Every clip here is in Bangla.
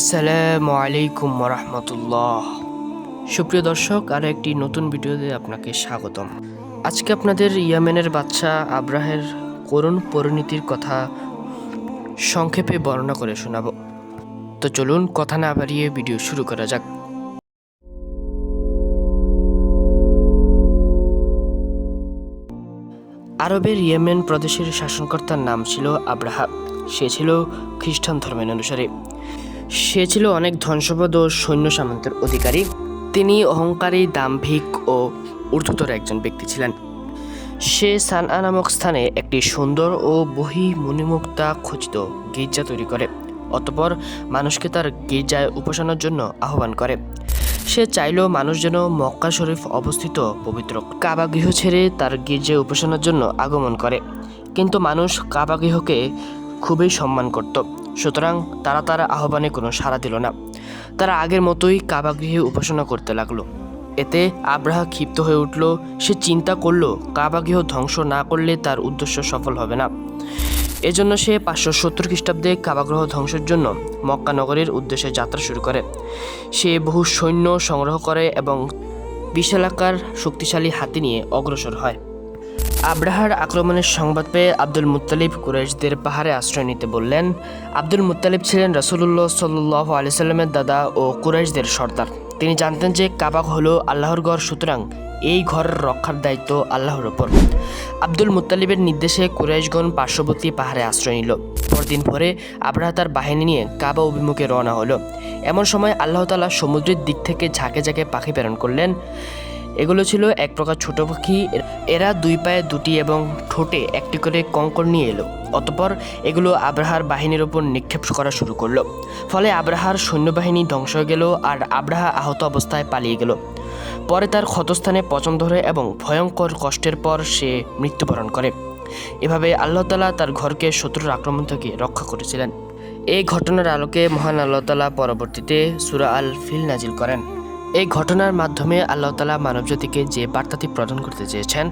আসসালামু আলাইকুম রহমতুল্লাহ সুপ্রিয় দর্শক, আর একটি নতুন ভিডিওতে আপনাকে স্বাগতম। আজকে আপনাদের ইয়ামেনের বাচ্চা আব্রাহের করুণ পরিণতির কথা সংক্ষেপে বর্ণনা করে শোনাব। তো চলুন, কথা না বাড়িয়ে ভিডিও শুরু করা যাক। আরবের ইয়েমেন প্রদেশের শাসনকর্তার নাম ছিল আব্রাহা সে ছিল খ্রিস্টান ধর্মের অনুসারী। সে ছিল অনেক ধনসম্পদ ও সৈন্য সামন্তের অধিকারী। তিনি অহংকারী, দাম্ভিক ও ঊর্ধ্বতর একজন ব্যক্তি ছিলেন। সে সানআ নামক স্থানে একটি সুন্দর ও বহি মণিমুক্তা খচিত গির্জা তৈরি করে। অতপর মানুষকে তার গির্জায় উপাসনার জন্য আহ্বান করে। সে চাইল মানুষ যেন মক্কা শরীফ অবস্থিত, পবিত্র। কাবা গৃহ ছেড়ে তার গির্জায় উপাসনার জন্য আগমন করে। কিন্তু মানুষ কাবা গৃহকে খুবই সম্মান করত। সুতরাং তারা তার আহ্বানে কোনো সাড়া দিল না। তারা আগের মতোই কাবাগৃহে উপাসনা করতে লাগল। এতে আব্রাহা ক্ষিপ্ত হয়ে উঠল। সে চিন্তা করল কাবাগৃহ ধ্বংস না করলে তার উদ্দেশ্য সফল হবে না। এজন্য সে পাঁচশো সত্তর খ্রিস্টাব্দে কাবাগ্রহ ধ্বংসের জন্য মক্কা নগরীর উদ্দেশ্যে যাত্রা শুরু করে। সে বহু সৈন্য সংগ্রহ করে এবং বিশালাকার শক্তিশালী হাতি নিয়ে অগ্রসর হয়। আব্রাহার আক্রমণের সংবাদ পেয়ে আব্দুল মুত্তালিব কুরাইশদের পাহাড়ে আশ্রয় নিতে বললেন, আব্দুল মুত্তালিব ছিলেন রাসুলুল্লাহ সাল্লাহ আলি সাল্লামের দাদা ও কুরাইশদের সর্দার। তিনি জানতেন যে কাবাক হলো আল্লাহর ঘর, সুতরাং এই ঘরের রক্ষার দায়িত্ব আল্লাহর ওপর আব্দুল মুত্তালিবের নির্দেশে কুরাইশগণ পার্শ্ববর্তী পাহাড়ে আশ্রয় নিল। পরদিন ভোরে আব্রাহা তার বাহিনী নিয়ে কাবা অভিমুখে রওনা হলো। এমন সময় আল্লাহ তালা সমুদ্রের দিক থেকে ঝাঁকে ঝাঁকে পাখি প্রেরণ করলেন। এগুলো ছিল এক প্রকার ছোট পাখি। এরা দুই পায়ে দুটি এবং ঠোঁটে একটি করে কঙ্কর নিয়ে এলো। অতপর এগুলো আব্রাহার বাহিনীর ওপর নিক্ষেপ করা শুরু করল। ফলে আব্রাহার সৈন্যবাহিনী ধ্বংস হয়ে গেল আর আব্রাহা আহত অবস্থায় পালিয়ে গেল। পরে তার ক্ষতস্থানে পচন ধরে এবং ভয়ঙ্কর কষ্টের পর সে মৃত্যুবরণ করে। এভাবে আল্লাহ তালা তার ঘরকে শত্রুর আক্রমণ থেকে রক্ষা করেছিলেন। এই ঘটনার আলোকে মহান আল্লাহ তালা পরবর্তীতে সুরা আল ফিল নাজিল করেন। এই ঘটনার মাধ্যমে আল্লাহ তালা মানবজাতিকে যে বার্তাটি প্রদান করতে চেয়েছেন,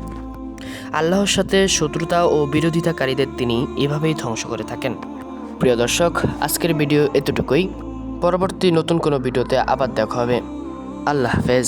আল্লাহর সাথে শত্রুতা ও বিরোধিতাকারীদের তিনি এভাবেই ধ্বংস করে থাকেন। প্রিয় দর্শক, আজকের ভিডিও এতটুকুই। পরবর্তী নতুন কোনো ভিডিওতে আবার দেখা হবে। আল্লাহ হাফেজ।